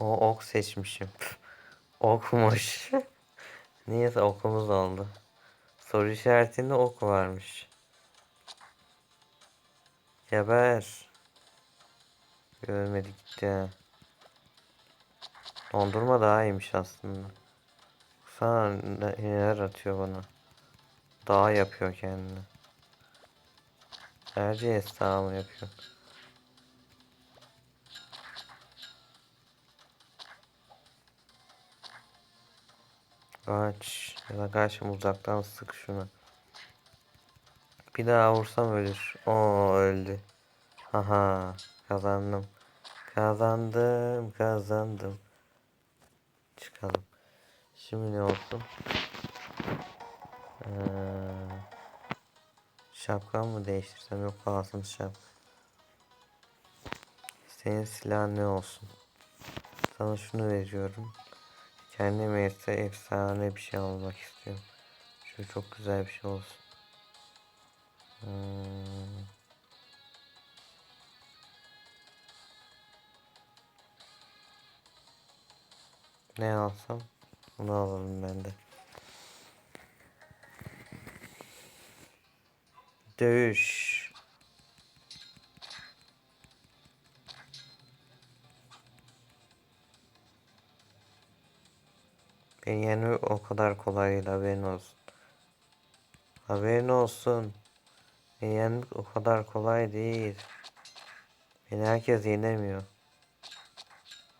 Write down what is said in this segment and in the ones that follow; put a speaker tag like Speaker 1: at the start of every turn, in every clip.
Speaker 1: O ok seçmişim. Okmuş. Niyeyse okumuz oldu. Soru işaretinde ok varmış. Geber. Görmedi gitti. Dondurma daha iyiymiş aslında. Sana ne- neler atıyor bana. Daha yapıyor kendini. Erciyes daha mı yapıyor? Kaç. Ya da kaçım uzaktan sık şunu. Bir daha vursam ölür. Oo öldü. Haha kazandım. Kazandım kazandım. Çıkalım. Şimdi ne olsun? Ee, şapkamı mı değiştirsem yok kalsın şapka. Senin silahın ne olsun? Sana şunu veriyorum. Kendime ise efsane bir şey almak istiyorum. Şu çok güzel bir şey olsun. Hmm. Ne alsam? Bunu alalım ben de. Dövüş. Beni yenmek o kadar kolay değil haberin olsun. Haberin olsun. Beni yenmek o kadar kolay değil. Beni herkes yenemiyor.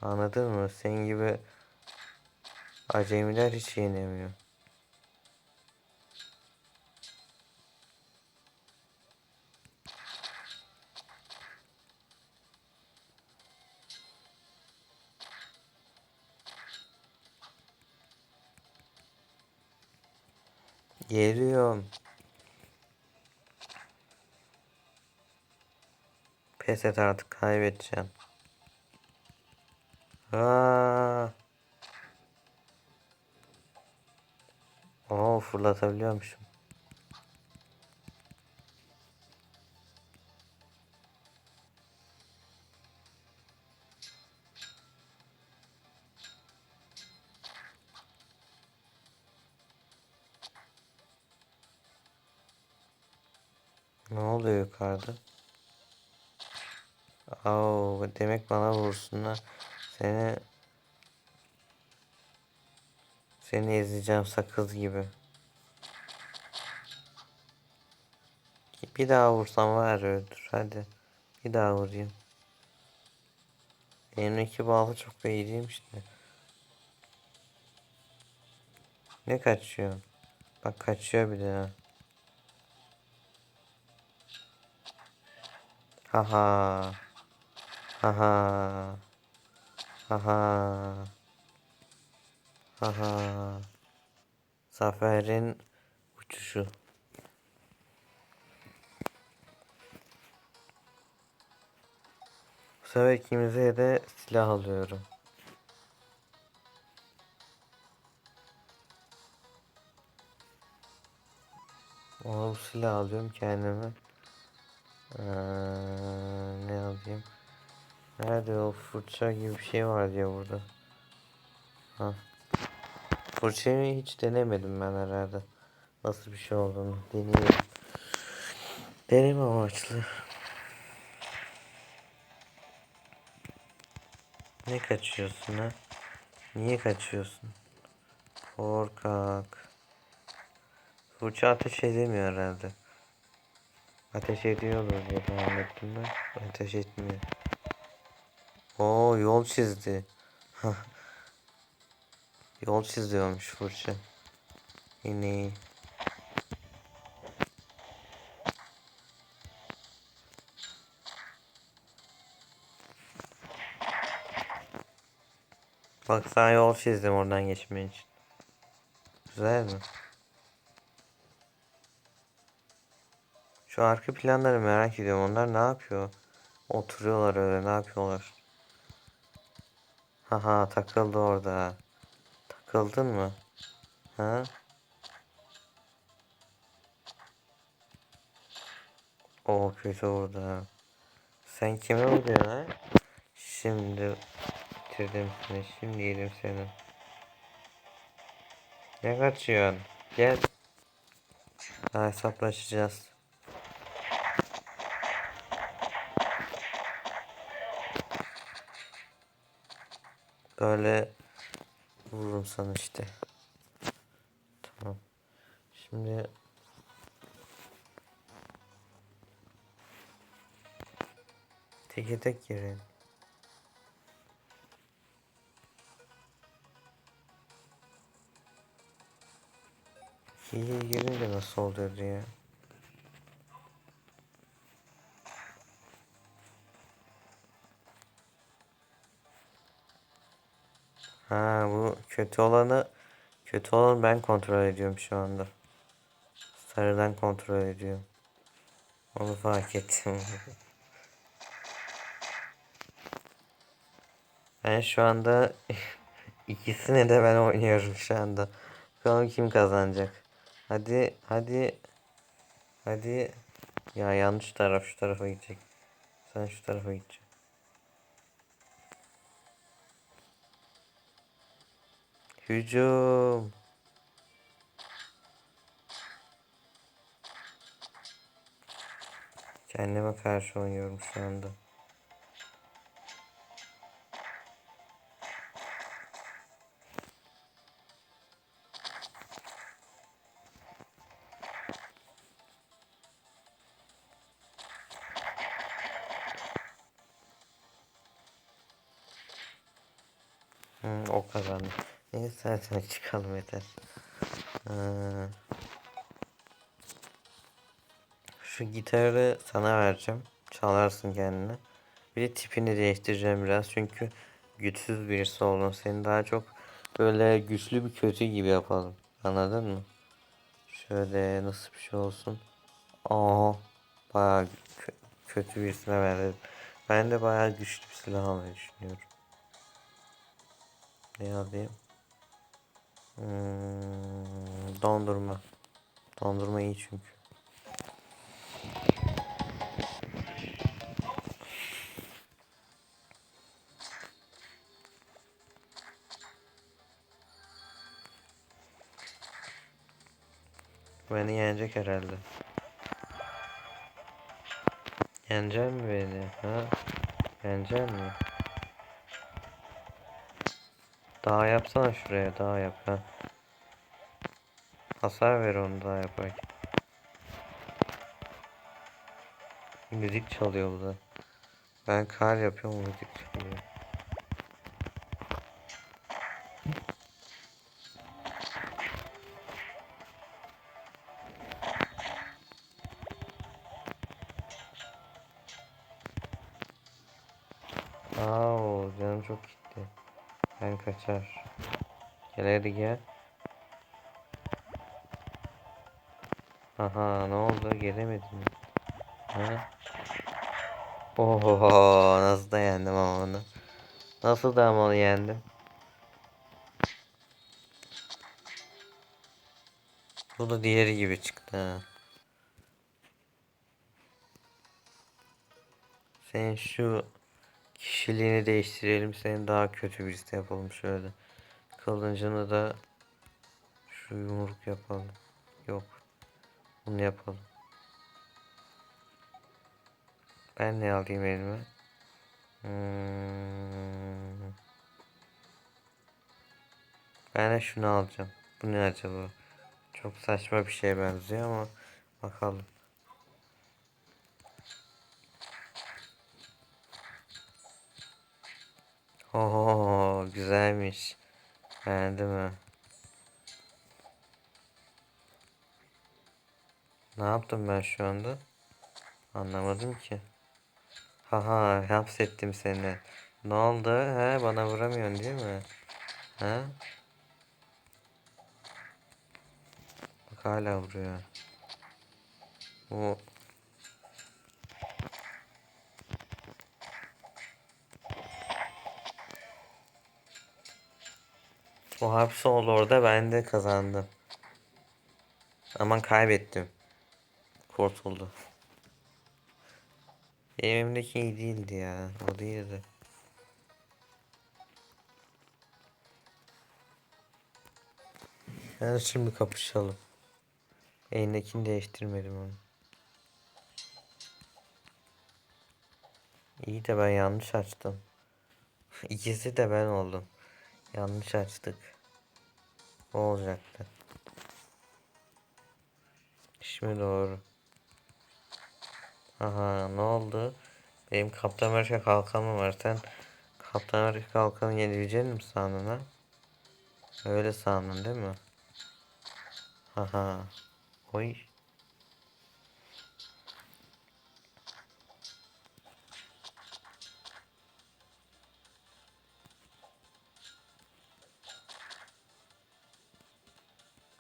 Speaker 1: Anladın mı? Senin gibi acemiler hiç yenemiyor. Geliyorum. Pes et artık kaybedeceğim. Aa. Oo fırlatabiliyormuşum. Ne oluyor yukarıda? Oo, demek bana vursunlar. Seni seni ezeceğim sakız gibi. Bir daha vursam var öldür hadi. Bir daha vurayım. Benim iki bağlı çok değilmiş de. Ne kaçıyor? Bak kaçıyor bir de. ha. Haha. Haha. Haha. Haha. Zaferin uçuşu. Bu sefer ikimize de silah alıyorum. Bu silah alıyorum kendime. Ee, ne alayım? Nerede o fırça gibi bir şey var diye burada. Ha. Fırçayı hiç denemedim ben herhalde. Nasıl bir şey olduğunu deneyelim. Deneme amaçlı. Ne kaçıyorsun ha? Niye kaçıyorsun? Korkak. Fırça ateş edemiyor herhalde. Ateş ediyorlar diye tahmin ettim ben. Ateş etmiyor. Oo yol çizdi. yol çiziyormuş fırça. Yine. Bak sana yol çizdim oradan geçmen için. Güzel mi? Şu arka planları merak ediyorum. Onlar ne yapıyor? Oturuyorlar öyle ne yapıyorlar? Haha takıldı orada. Takıldın mı? Ha? O kötü orada. Sen kime vuruyorsun ha? Şimdi bitirdim seni. Şimdi yedim seni. Ne kaçıyorsun? Gel. Daha hesaplaşacağız. Böyle vururum sana işte. Tamam. Şimdi teke tek girelim. İkiye girince nasıl oluyordu ya? Ha bu kötü olanı kötü olanı ben kontrol ediyorum şu anda. Sarıdan kontrol ediyorum. Onu fark ettim. Ben şu anda ikisini de ben oynuyorum şu anda. Bakalım kim kazanacak. Hadi hadi hadi. Ya yanlış taraf şu tarafa gidecek. Sen şu tarafa gideceksin. Hücum. Kendime karşı oynuyorum şu anda. Hı, o kazandı. Neyse zaten çıkalım yeter. Ee, şu gitarı sana vereceğim. Çalarsın kendine. Bir de tipini değiştireceğim biraz çünkü güçsüz birisi oldun. Seni daha çok böyle güçlü bir kötü gibi yapalım. Anladın mı? Şöyle nasıl bir şey olsun. Aa, bayağı kö- kötü birisine verdim. Ben de bayağı güçlü bir silah almayı düşünüyorum. Ne alayım? Hmm, dondurma. Dondurma iyi çünkü. Beni yenecek herhalde. Yenecek mi beni? Ha? Yenecek mi? Daha yapsana şuraya daha yap ha. Hasar ver onu daha yaparken. Müzik çalıyor bu da. Ben kar yapıyorum müzik çalıyor. Kaçar. Gel hadi gel. Aha ne oldu gelemedim. Ha? Oho nasıl da yendim onu. Nasıl da ama onu yendim. Bu da diğeri gibi çıktı ha. Sen şu kişiliğini değiştirelim. Seni daha kötü birisi yapalım şöyle. Kılıncını da şu yumruk yapalım. Yok. Bunu yapalım. Ben ne alayım elime? Hmm. Ben de şunu alacağım. Bu ne acaba? Çok saçma bir şeye benziyor ama bakalım. Oo güzelmiş. Beğendim mi? Ne yaptım ben şu anda? Anlamadım ki. Haha hapsettim seni. Ne oldu? He bana vuramıyorsun değil mi? He? Bak hala vuruyor. Bu O hapse oldu orada ben de kazandım. Aman kaybettim. Kurtuldu. Benim iyi değildi ya. O değildi. Yani şimdi kapışalım. Elindekini değiştirmedim onu. İyi de ben yanlış açtım. İkisi de ben oldum. Yanlış açtık. O olacaktı. Şimdi doğru. Aha ne oldu? Benim Kaptan Amerika kalkanım var. Sen Kaptan Amerika kalkanı yenebileceğini mi sandın ha? Öyle sandın değil mi? Haha. Oy.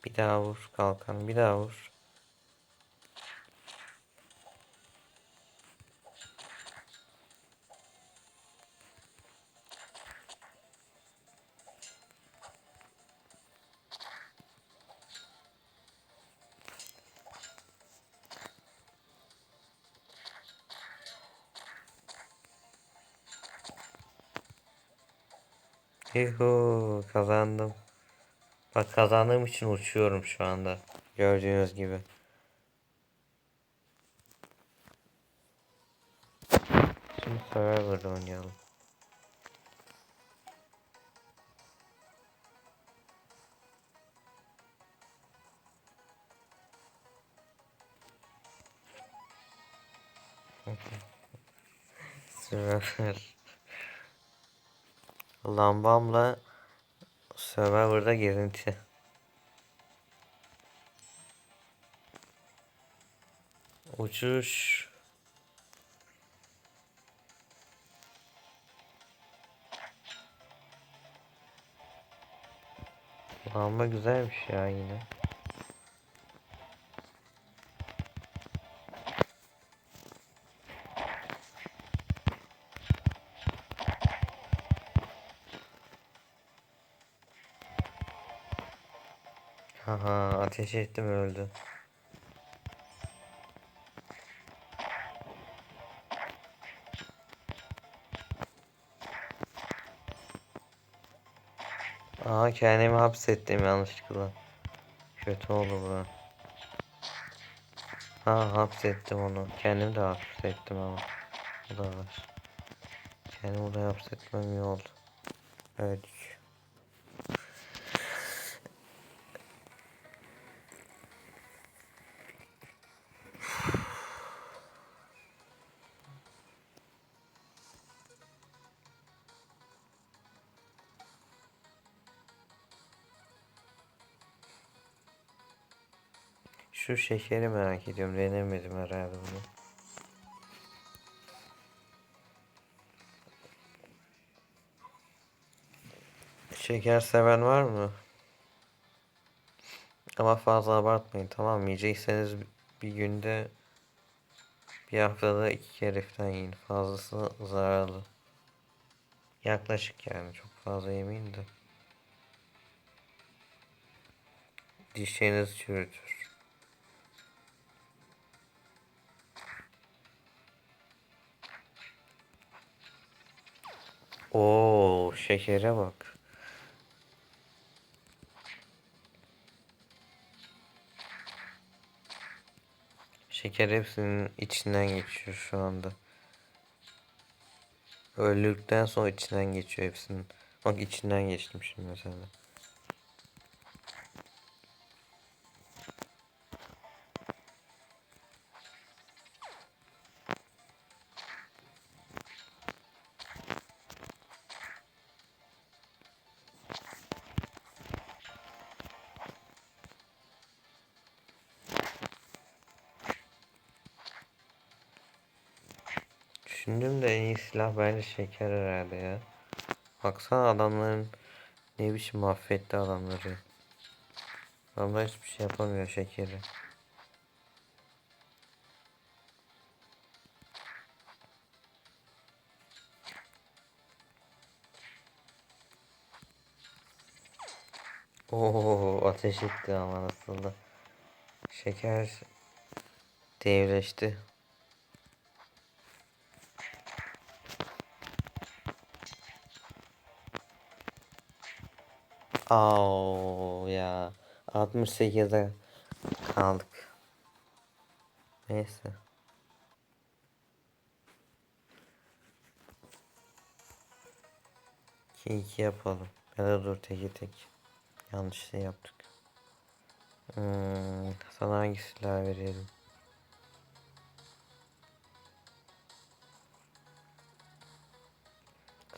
Speaker 1: Bir daha vur kalkan bir daha vur. Yuhu kazandım. Bak kazandığım için uçuyorum şu anda. Gördüğünüz gibi. Şimdi Survivor'da oynayalım. Survivor. Lambamla Survivor'da gezinti. Uçuş. Lamba güzelmiş ya yine. Ateş ettim öldü. Aa kendimi hapsettim yanlışlıkla. Kötü oldu bu. Ha hapsettim onu. Kendimi de hapsettim ama. Bu da var. Kendimi de hapsetmem iyi oldu. Öldük. Şu şekeri merak ediyorum. Denemedim herhalde bunu. Şeker seven var mı? Ama fazla abartmayın tamam mı? Yiyecekseniz bir günde bir haftada iki kere falan yiyin. Fazlası zararlı. Yaklaşık yani çok fazla yemeyin de. Dişlerinizi çürütür. Oo şekere bak. Şeker hepsinin içinden geçiyor şu anda. Öldükten sonra içinden geçiyor hepsinin. Bak içinden geçtim şimdi mesela. Silah bence şeker herhalde ya. Baksana adamların ne biçim mahvetti adamları. Adamlar hiçbir şey yapamıyor şekeri. Oo ateş etti ama nasıl da. Şeker devleşti. Au ya. 68'e kaldık. Neyse. İki iki yapalım. Ya da dur teki tek. Yanlış şey yaptık. Hmm, sana hangi silah verelim?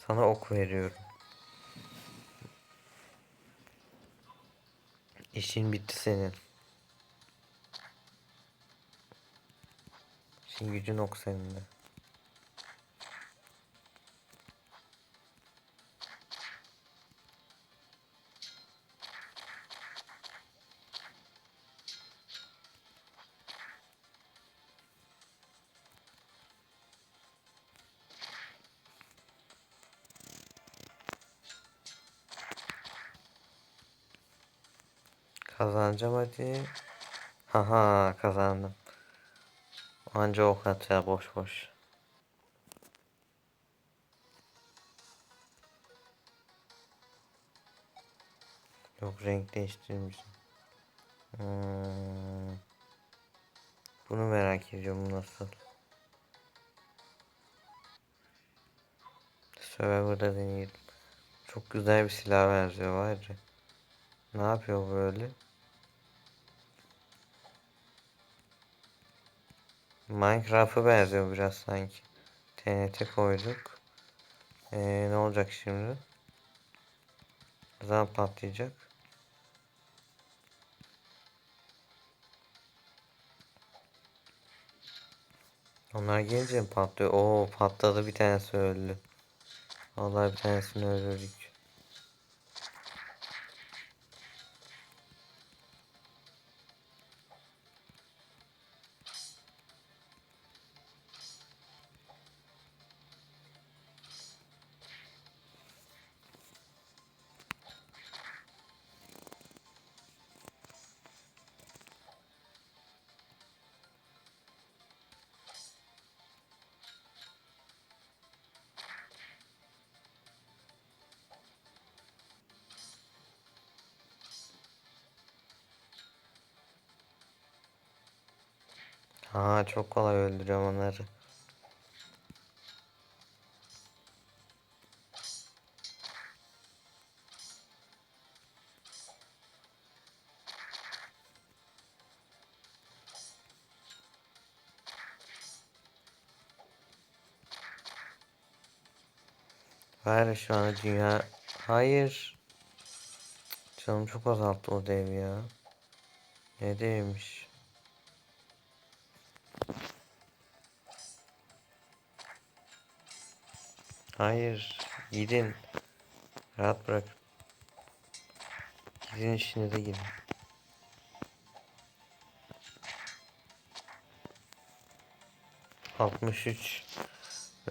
Speaker 1: Sana ok veriyorum. İşin bitti senin. İşin gücün ok senin Kazanacağım hadi. Haha kazandım. Anca ok atıyor boş boş. Yok renk değiştirmişim. Hmm. Bunu merak ediyorum nasıl. Survivor'da deneyelim. Çok güzel bir silah benziyor var ya. Ne yapıyor böyle? Minecraft'a benziyor biraz sanki. TNT koyduk. Ee, ne olacak şimdi? Zaman patlayacak? Onlar gelince patlıyor? Oo patladı bir tanesi öldü. Vallahi bir tanesini öldürdük. Ha çok kolay öldürüyorum onları. Ya şu an dünya... Hayır. Canım çok azalttı o dev ya. Ne devmiş? Hayır. Gidin. Rahat bırak. Gidin işinize gidin. Altmış üç.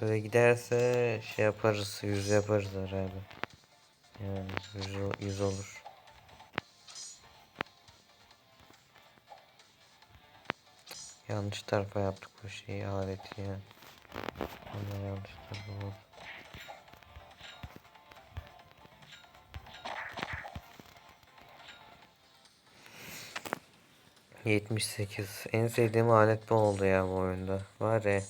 Speaker 1: Böyle giderse şey yaparız. Yüz yaparız herhalde. Yani yüz, yüz olur. Yanlış tarafa yaptık bu şeyi aleti ya. Ama yanlış tarafa oldu. Yetmiş sekiz. En sevdiğim alet bu oldu ya bu oyunda. Var ya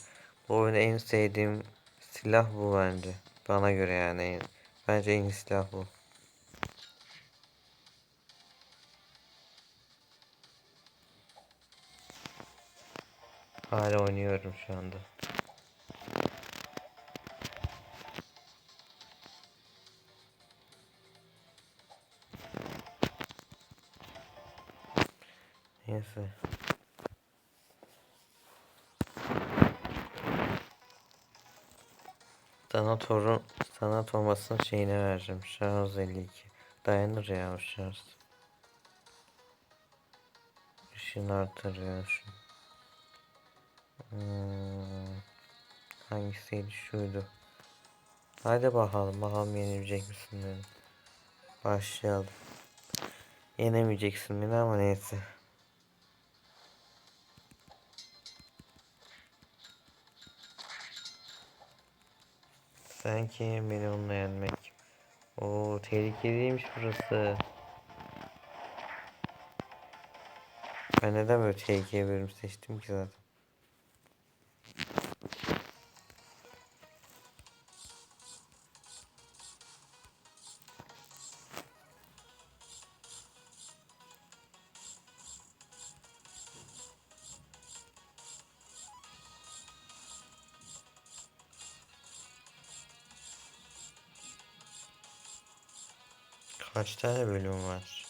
Speaker 1: bu oyunda en sevdiğim silah bu bence. Bana göre yani. en- Bence en silah bu. Hala oynuyorum şu anda. Neyse. Sanatorun sanat olmasının şeyine vereceğim. Şarj 52. Dayanır ya o şarj. Işığını artırıyor. Hmm. Hangisiydi şuydu. Hadi bakalım bakalım yenebilecek misin beni. Başlayalım. Yenemeyeceksin beni ama neyse. Sanki beni onunla yenmek. Oo tehlikeliymiş burası. Ben neden böyle tehlikeli bölüm seçtim ki zaten. Kaç tane bölüm var?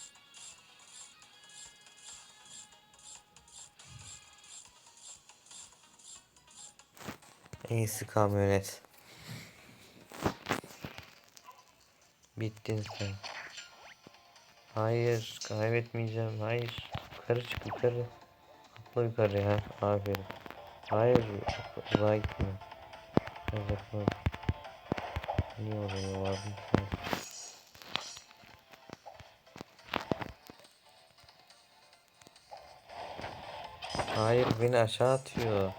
Speaker 1: En iyisi kamyonet. Bittin sen. Hayır, kaybetmeyeceğim. Hayır. Yukarı çık yukarı. Atla yukarı ya. Aferin. Hayır, uzağa gitme. Uzakla. Niye oraya vardın Hayır, beni aşağı atıyor.